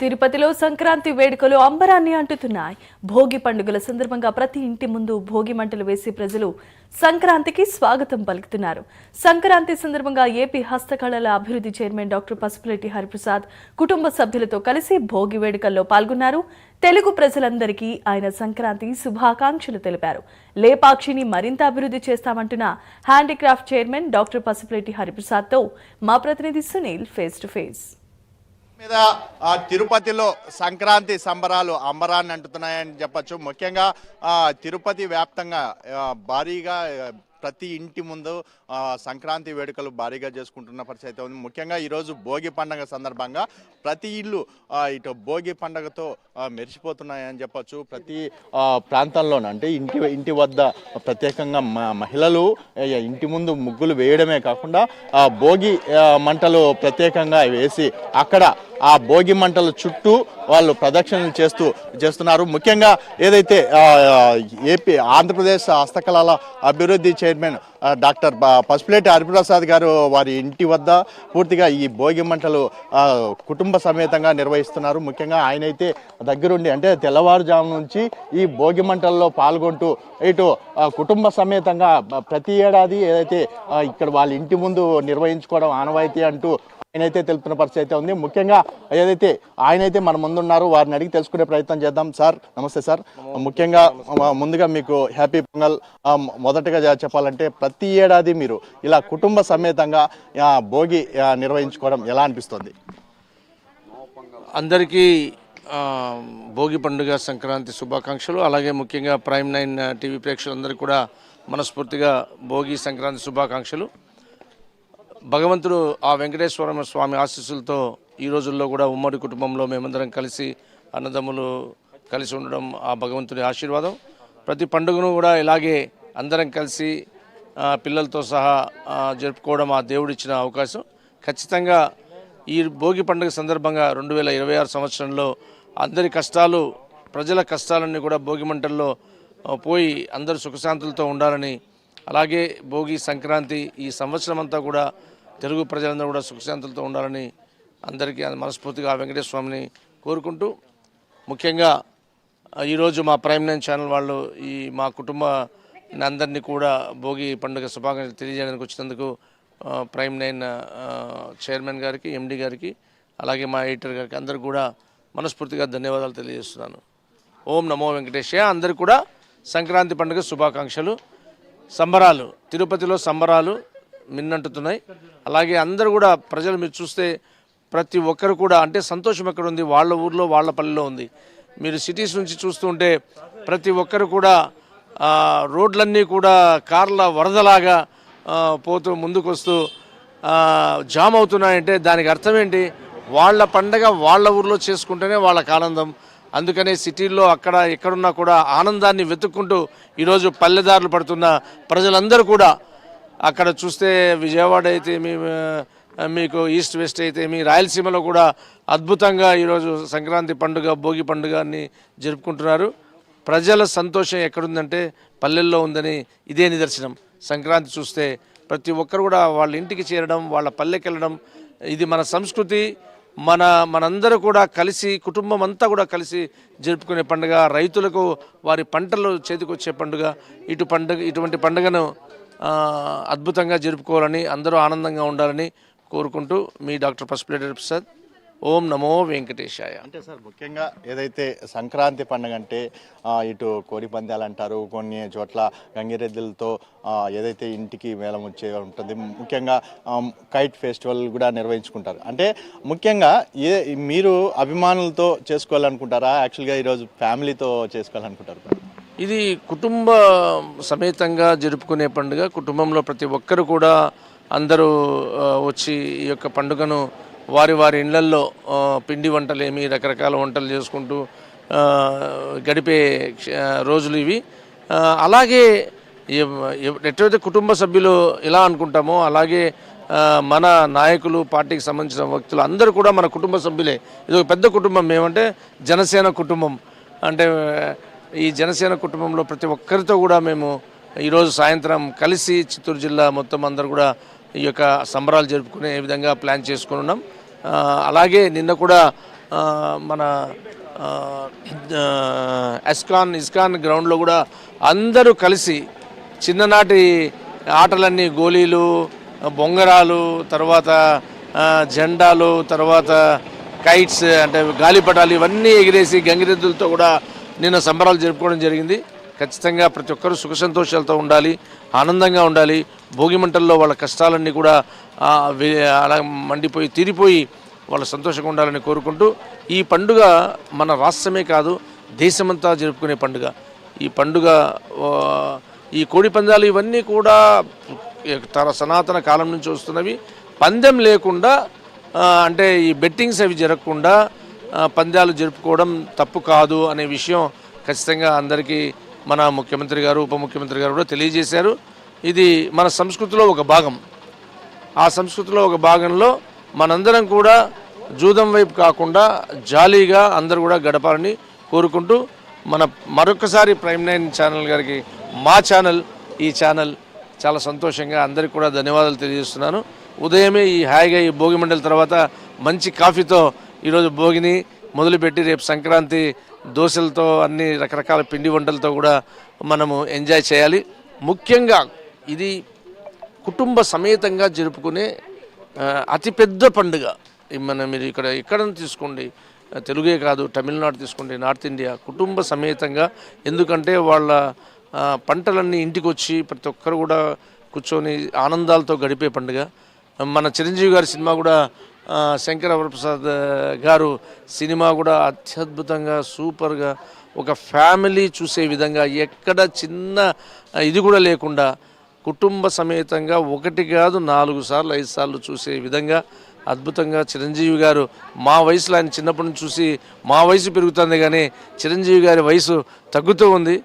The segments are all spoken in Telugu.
తిరుపతిలో సంక్రాంతి వేడుకలు అంబరాన్ని అంటుతున్నాయి. భోగి పండుగల సందర్భంగా ప్రతి ఇంటి ముందు భోగి మంటలు వేసి ప్రజలు సంక్రాంతికి స్వాగతం పలుకుతున్నారు. సంక్రాంతి సందర్భంగా ఏపీ హస్తకళల అభివృద్ధి చైర్మన్ డాక్టర్ పసుపులెట్టి హరిప్రసాద్ కుటుంబ సభ్యులతో కలిసి భోగి వేడుకల్లో పాల్గొన్నారు. తెలుగు ప్రజలందరికీ ఆయన సంక్రాంతి శుభాకాంక్షలు తెలిపారు. లేపాక్షిని మరింత అభివృద్ధి చేస్తామంటున్న హ్యాండీక్రాఫ్ట్ చైర్మన్ డాక్టర్ పసుపులెట్టి హరిప్రసాద్తో మా ప్రతినిధి సునీల్ ఫేస్ టు ఫేస్ మీద ఆ, తిరుపతిలో సంక్రాంతి సంబరాలు అంబరాన్ని అంటున్నాయని చెప్పొచ్చు. ముఖ్యంగా ఆ, తిరుపతి వ్యాప్తంగా భారీగా ప్రతి ఇంటి ముందు సంక్రాంతి వేడుకలు భారీగా చేసుకుంటున్న పరిస్థితి అయితే ఉంది. ముఖ్యంగా ఈరోజు భోగి పండుగ సందర్భంగా ప్రతి ఇల్లు ఇటు భోగి పండుగతో మెరిసిపోతున్నాయని చెప్పొచ్చు. ప్రతి ఆ, ప్రాంతంలోనూ అంటే ఇంటి ఇంటి వద్ద ప్రత్యేకంగా మ- మహిళలు ఇంటి ముందు ముగ్గులు వేయడమే కాకుండా ఆ, భోగి మంటలు ప్రత్యేకంగా వేసి అక్కడ ఆ భోగి మంటల చుట్టూ వాళ్ళు ప్రదక్షిణలు చేస్తూ చేస్తున్నారు. ముఖ్యంగా ఏదైతే ఏపీ ఆంధ్రప్రదేశ్ హస్తకళల అభివృద్ధి చైర్మన్ డాక్టర్ పసుపులేటి హరిప్రసాద్ గారు వారి ఇంటి వద్ద పూర్తిగా ఈ భోగి మంటలు కుటుంబ సమేతంగా నిర్వహిస్తున్నారు. ముఖ్యంగా ఆయన అయితే దగ్గరుండి అంటే తెల్లవారుజాము నుంచి ఈ భోగి మంటల్లో పాల్గొంటూ ఇటు కుటుంబ సమేతంగా ప్రతి ఏడాది ఏదైతే ఇక్కడ వాళ్ళ ఇంటి ముందు నిర్వహించుకోవడం ఆనవాయితీ అంటూ ఆయనైతే తెలుపుతున్న పరిస్థితి అయితే ఉంది. ముఖ్యంగా ఏదైతే ఆయనైతే మన ముందున్నారు వారిని అడిగి తెలుసుకునే ప్రయత్నం చేద్దాం. సార్ నమస్తే సార్. ముఖ్యంగా ముందుగా మీకు హ్యాపీ పొంగల్. మొదటగా చెప్పాలంటే ప్రతి ఏడాది మీరు ఇలా కుటుంబ సమేతంగా భోగి నిర్వహించుకోవడం ఎలా అనిపిస్తుంది? అందరికీ భోగి పండుగ సంక్రాంతి శుభాకాంక్షలు. అలాగే ముఖ్యంగా ప్రైమ్ నైన్ టీవీ ప్రేక్షకులందరికీ కూడా మనస్ఫూర్తిగా భోగి సంక్రాంతి శుభాకాంక్షలు. భగవంతుడు ఆ వెంకటేశ్వర స్వామి ఆశీస్సులతో ఈ రోజుల్లో కూడా ఉమ్మడి కుటుంబంలో మేమందరం కలిసి అన్నదమ్ములు కలిసి ఉండడం ఆ భగవంతుని ఆశీర్వాదం. ప్రతి పండుగను కూడా ఇలాగే అందరం కలిసి పిల్లలతో సహా జరుపుకోవడం ఆ దేవుడిచ్చిన అవకాశం. ఖచ్చితంగా ఈ భోగి పండుగ సందర్భంగా రెండు వేల ఇరవై ఆరు సంవత్సరంలో అందరి కష్టాలు ప్రజల కష్టాలన్నీ కూడా భోగి మంటల్లో పోయి అందరూ సుఖశాంతులతో ఉండాలని అలాగే భోగి సంక్రాంతి ఈ సంవత్సరం అంతా కూడా తెలుగు ప్రజలందరూ కూడా సుఖశాంతులతో ఉండాలని అందరికీ మనస్ఫూర్తిగా వెంకటేశ్వర స్వామిని కోరుకుంటూ ముఖ్యంగా ఈరోజు మా ప్రైమ్ నైన్ ఛానల్ వాళ్ళు ఈ మా కుటుంబ అందరినీ కూడా భోగి పండుగ శుభాకాంక్షలు తెలియజేయడానికి వచ్చినందుకు ప్రైమ్ నైన్ చైర్మన్ గారికి ఎండి గారికి అలాగే మా ఎడిటర్ గారికి అందరికి కూడా మనస్ఫూర్తిగా ధన్యవాదాలు తెలియజేస్తున్నాను. ఓం నమో వెంకటేశ అందరికీ కూడా సంక్రాంతి పండుగ శుభాకాంక్షలు. సంబరాలు తిరుపతిలో సంబరాలు మిన్నంటుతున్నాయి. అలాగే అందరూ కూడా ప్రజలు మీరు చూస్తే ప్రతి ఒక్కరు కూడా అంటే సంతోషం ఎక్కడ ఉంది? వాళ్ళ ఊర్లో వాళ్ళ పల్లెలో ఉంది. మీరు సిటీస్ నుంచి చూస్తుంటే ప్రతి ఒక్కరు కూడా రోడ్లన్నీ కూడా కార్ల వరదలాగా పోతూ ముందుకు వస్తూ జామ్ అవుతున్నాయంటే దానికి అర్థం ఏంటి? వాళ్ళ పండగ వాళ్ళ ఊర్లో చేసుకుంటేనే వాళ్ళకి ఆనందం. అందుకనే సిటీల్లో అక్కడ ఎక్కడున్నా కూడా ఆనందాన్ని వెతుక్కుంటూ ఈరోజు పల్లెదారులు పడుతున్న ప్రజలందరూ కూడా అక్కడ చూస్తే విజయవాడ అయితే మీ మీకు ఈస్ట్ వెస్ట్ అయితే మీ రాయలసీమలో కూడా అద్భుతంగా ఈరోజు సంక్రాంతి పండుగ భోగి పండుగని జరుపుకుంటున్నారు. ప్రజల సంతోషం ఎక్కడుందంటే పల్లెల్లో ఉందని ఇదే నిదర్శనం. సంక్రాంతి చూస్తే ప్రతి ఒక్కరు కూడా వాళ్ళ ఇంటికి చేరడం వాళ్ళ పల్లెకి వెళ్ళడం ఇది మన సంస్కృతి. మన మనందరూ కూడా కలిసి కుటుంబం అంతా కూడా కలిసి జరుపుకునే పండుగ. రైతులకు వారి పంటలు చేతికొచ్చే పండుగ. ఇటు పండుగ ఇటువంటి పండుగను అద్భుతంగా జరుపుకోవాలని అందరూ ఆనందంగా ఉండాలని కోరుకుంటూ మీ డాక్టర్ పసుపులేటర్ ప్రసాద్ ఓం నమో వెంకటేశాయ. అంటే సార్ ముఖ్యంగా ఏదైతే సంక్రాంతి పండుగ అంటే ఇటు కోడి పందాలు అంటారు కొన్ని చోట్ల గంగిరెద్దులతో ఏదైతే ఇంటికి మేళం వచ్చే ఉంటుంది ముఖ్యంగా కైట్ ఫెస్టివల్ కూడా నిర్వహించుకుంటారు. అంటే ముఖ్యంగా ఏ మీరు అభిమానులతో చేసుకోవాలనుకుంటారా? యాక్చువల్గా ఈరోజు ఫ్యామిలీతో చేసుకోవాలనుకుంటారు. ఇది కుటుంబ సమేతంగా జరుపుకునే పండుగ. కుటుంబంలో ప్రతి ఒక్కరు కూడా అందరూ వచ్చి ఈ యొక్క పండుగను వారి వారి ఇళ్ళల్లో పిండి వంటలేమి రకరకాల వంటలు చేసుకుంటూ గడిపే క్ష- రోజులు ఇవి. అలాగే ఎవ్- కుటుంబ సభ్యులు ఎలా అనుకుంటామో అలాగే మన నాయకులు పార్టీకి సంబంధించిన వ్యక్తులు అందరూ కూడా మన కుటుంబ సభ్యులే. ఇది ఒక పెద్ద కుటుంబం. ఏమంటే జనసేన కుటుంబం. అంటే ఈ జనసేన కుటుంబంలో ప్రతి ఒక్కరితో కూడా మేము ఈరోజు సాయంత్రం కలిసి చిత్తూరు జిల్లా మొత్తం అందరూ కూడా ఈ యొక్క సంబరాలు జరుపుకునే విధంగా ప్లాన్ చేసుకుని ఉన్నాం. అలాగే నిన్న కూడా మన ఎస్కాన్ ఇస్కాన్ గ్రౌండ్లో కూడా అందరూ కలిసి చిన్ననాటి ఆటలన్నీ గోళీలు బొంగరాలు తర్వాత జెండాలు తర్వాత కైట్స్ అంటే గాలిపటాలు ఇవన్నీ ఎగిరేసి గంగిరెద్దులతో కూడా నిన్న సంబరాలు జరుపుకోవడం జరిగింది. ఖచ్చితంగా ప్రతి ఒక్కరూ సుఖ సంతోషాలతో ఉండాలి ఆనందంగా ఉండాలి. భోగి మంటల్లో వాళ్ళ కష్టాలన్నీ కూడా అలా మండిపోయి తీరిపోయి వాళ్ళు సంతోషంగా ఉండాలని కోరుకుంటూ ఈ పండుగ మన రాష్ట్రమే కాదు దేశమంతా జరుపుకునే పండుగ. ఈ పండుగ ఈ కోడి పందాలు ఇవన్నీ కూడా తన సనాతన కాలం నుంచి వస్తున్నవి. పందెం లేకుండా అంటే ఈ బెట్టింగ్స్ అవి జరగకుండా పంద్యాలు పందాలు జరుపుకోవడం తప్పు కాదు అనే విషయం ఖచ్చితంగా అందరికీ మన ముఖ్యమంత్రి గారు ఉప ముఖ్యమంత్రి గారు కూడా తెలియజేశారు. ఇది మన సంస్కృతిలో ఒక భాగం. ఆ సంస్కృతిలో ఒక భాగంలో మనందరం కూడా జూదం వైపు కాకుండా జాలీగా అందరూ కూడా గడపాలని కోరుకుంటూ మన మరొకసారి ప్రైమ్ నైన్ ఛానల్ గారికి మా ఛానల్ ఈ ఛానల్ చాలా సంతోషంగా అందరికీ కూడా ధన్యవాదాలు తెలియజేస్తున్నాను. ఉదయమే ఈ హాయిగా ఈ భోగి మండలి తర్వాత మంచి కాఫీతో ఈరోజు భోగిని మొదలుపెట్టి రేపు సంక్రాంతి దోశలతో అన్ని రకరకాల పిండి వంటలతో కూడా మనము ఎంజాయ్ చేయాలి. ముఖ్యంగా ఇది కుటుంబ సమేతంగా జరుపుకునే అతిపెద్ద పండుగ. మన మీరు ఇక్కడ ఎక్కడ తీసుకోండి. తెలుగే కాదు తమిళనాడు తీసుకోండి నార్త్ ఇండియా. కుటుంబ సమేతంగా. ఎందుకంటే వాళ్ళ పంటలన్నీ ఇంటికి వచ్చి ప్రతి ఒక్కరు కూడా కూర్చొని ఆనందాలతో గడిపే పండుగ. మన చిరంజీవి గారి సినిమా కూడా శంకర వరప్రసాద్ గారు సినిమా కూడా అత్యద్భుతంగా సూపర్గా ఒక ఫ్యామిలీ చూసే విధంగా ఎక్కడ చిన్న ఇది కూడా లేకుండా కుటుంబ సమేతంగా ఒకటి కాదు నాలుగు సార్లు ఐదు సార్లు చూసే విధంగా అద్భుతంగా చిరంజీవి గారు మా వయసులో ఆయన చిన్నప్పటి నుంచి చూసి మా వయసు పెరుగుతుంది కానీ చిరంజీవి గారి వయసు తగ్గుతూ ఉంది.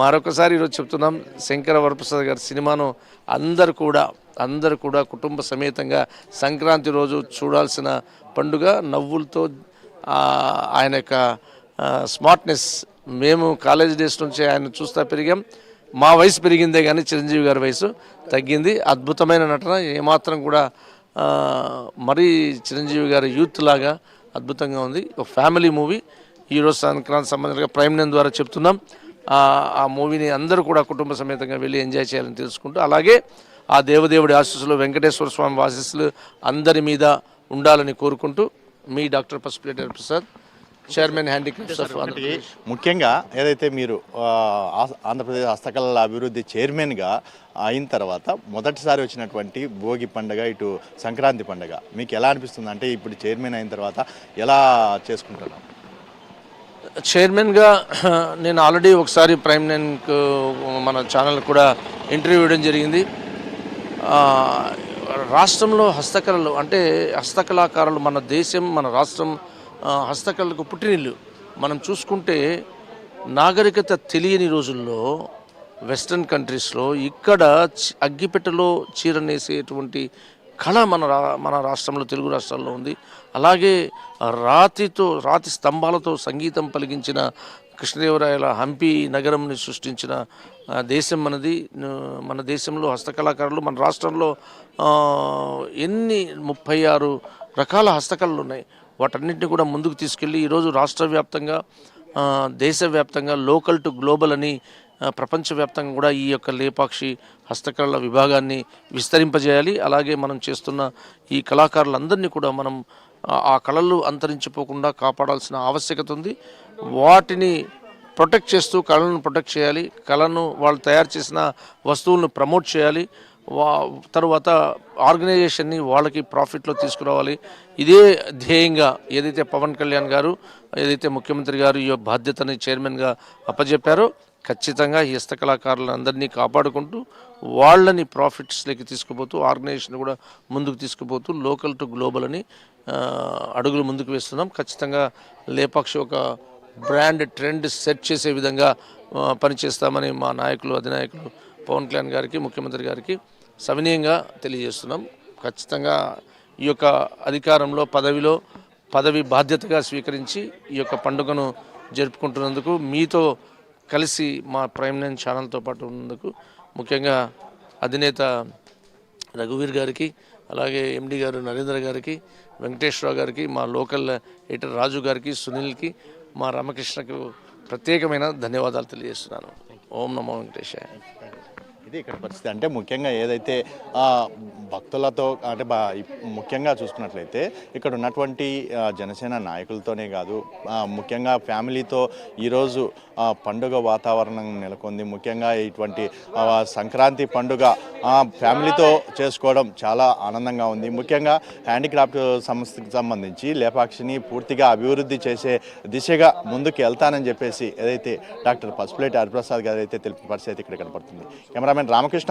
మరొకసారి ఈరోజు చెప్తున్నాం శంకర వరప్రసాద్ గారి సినిమాను అందరు కూడా అందరు కూడా కుటుంబ సమేతంగా సంక్రాంతి రోజు చూడాల్సిన పండుగ. నవ్వులతో ఆయన యొక్క స్మార్ట్నెస్ మేము కాలేజ్ డేస్ నుంచి ఆయన చూస్తా పెరిగాం. మా వయసు పెరిగిందే కానీ చిరంజీవి గారి వయసు తగ్గింది. అద్భుతమైన నటన. ఏమాత్రం కూడా మరీ చిరంజీవి గారి యూత్ లాగా అద్భుతంగా ఉంది. ఒక ఫ్యామిలీ మూవీ. ఈరోజు సంక్రాంతి సంబంధించిన ప్రైమ్ నేను ద్వారా చెప్తున్నాం. ఆ మూవీని అందరూ కూడా కుటుంబ సమేతంగా వెళ్ళి ఎంజాయ్ చేయాలని తెలుసుకుంటూ అలాగే ఆ దేవదేవుడి ఆశీస్సులు వెంకటేశ్వర స్వామి ఆశీస్సులు అందరి మీద ఉండాలని కోరుకుంటూ మీ doctor Pasupuleti Prasad chairman handicrafts Andhra Pradesh. ముఖ్యంగా ఏదైతే మీరు ఆంధ్రప్రదేశ్ హస్తకళల అభివృద్ధి చైర్మన్గా అయిన తర్వాత మొదటిసారి వచ్చినటువంటి భోగి పండుగ ఇటు సంక్రాంతి పండుగ మీకు ఎలా అనిపిస్తుంది? అంటే ఇప్పుడు చైర్మన్ అయిన తర్వాత ఎలా చేసుకుంటున్నాం చైర్మన్గా నేను ఆల్రెడీ ఒకసారి ప్రైమ్ నైన్కు మన ఛానల్ కూడా ఇంటర్వ్యూ ఇవ్వడం జరిగింది. రాష్ట్రంలో హస్తకళలు అంటే హస్తకళాకారులు మన దేశం మన రాష్ట్రం హస్తకళలకు పుట్టినిల్లు. మనం చూసుకుంటే నాగరికత తెలియని రోజుల్లో వెస్ట్రన్ కంట్రీస్లో ఇక్కడ అగ్గిపెట్టెలో చీరనేసేటువంటి కళ మన రా మన రాష్ట్రంలో తెలుగు రాష్ట్రాల్లో ఉంది. అలాగే రాతితో రాతి స్తంభాలతో సంగీతం పలికించిన కృష్ణదేవరాయల హంపి నగరంని సృష్టించిన దేశం మనది. మన దేశంలో హస్తకళాకారులు మన రాష్ట్రంలో ఎన్ని ముప్పై ఆరు రకాల హస్తకళలు ఉన్నాయి వాటన్నింటినీ కూడా ముందుకు తీసుకెళ్ళి ఈరోజు రాష్ట్ర వ్యాప్తంగా దేశవ్యాప్తంగా లోకల్ టు గ్లోబల్ అని ప్రపంచవ్యాప్తంగా కూడా ఈ యొక్క లేపాక్షి హస్తకళల విభాగాన్ని విస్తరింపజేయాలి. అలాగే మనం చేస్తున్న ఈ కళాకారులందరినీ కూడా మనం ఆ- కళలు అంతరించిపోకుండా కాపాడాల్సిన ఆవశ్యకత ఉంది. వాటిని ప్రొటెక్ట్ చేస్తూ కళలను ప్రొటెక్ట్ చేయాలి. కళను వాళ్ళు తయారు చేసిన వస్తువులను ప్రమోట్ చేయాలి. తర్వాత ఆర్గనైజేషన్ని వాళ్ళకి ప్రాఫిట్లో తీసుకురావాలి. ఇదే ధ్యేయంగా ఏదైతే పవన్ కళ్యాణ్ గారు ఏదైతే ముఖ్యమంత్రి గారు ఈ బాధ్యతని చైర్మన్గా అప్పజెప్పారో ఖచ్చితంగా ఈ హస్తకళాకారులందరినీ కాపాడుకుంటూ వాళ్ళని ప్రాఫిట్స్లోకి తీసుకుపోతూ ఆర్గనైజేషన్ కూడా ముందుకు తీసుకుపోతూ లోకల్ టు గ్లోబల్ అని అడుగులు ముందుకు వేస్తున్నాం. ఖచ్చితంగా లేపాక్షి ఒక బ్రాండ్ ట్రెండ్ సెట్ చేసే విధంగా పనిచేస్తామని మా నాయకులు అధినాయకులు పవన్ కళ్యాణ్ గారికి ముఖ్యమంత్రి గారికి సవినీయంగా తెలియజేస్తున్నాం. ఖచ్చితంగా ఈ యొక్క అధికారంలో పదవిలో పదవి బాధ్యతగా స్వీకరించి ఈ యొక్క పండుగను జరుపుకుంటున్నందుకు మీతో కలిసి మా ప్రైమ్ ఛానల్తో పాటు ఉన్నందుకు ముఖ్యంగా అధినేత రఘువీర్ గారికి అలాగే ఎండి గారు నరేంద్ర గారికి వెంకటేశ్వరరావు గారికి మా లోకల్ ఎడిటర్ రాజు గారికి సునీల్కి మా రామకృష్ణకు ప్రత్యేకమైన ధన్యవాదాలు తెలియజేస్తున్నాను. ఓం నమో వెంకటేశాయ. ఇది ఇక్కడ పరిస్థితి. అంటే ముఖ్యంగా ఏదైతే భక్తులతో అంటే బా ముఖ్యంగా చూసుకున్నట్లయితే ఇక్కడ ఉన్నటువంటి జనసేన నాయకులతోనే కాదు ముఖ్యంగా ఫ్యామిలీతో ఈరోజు పండుగ వాతావరణం నెలకొంది. ముఖ్యంగా ఇటువంటి సంక్రాంతి పండుగ ఫ్యామిలీతో చేసుకోవడం చాలా ఆనందంగా ఉంది. ముఖ్యంగా హ్యాండిక్రాఫ్ట్ సంస్థకి సంబంధించి లేపాక్షిని పూర్తిగా అభివృద్ధి చేసే దిశగా ముందుకు వెళ్తానని చెప్పేసి ఏదైతే డాక్టర్ పసుపులేటి హరిప్రసాద్ గారు అయితే తెలిపిన పరిస్థితి ఇక్కడ కనపడుతుంది. కెమెరామెన్ రామకృష్ణ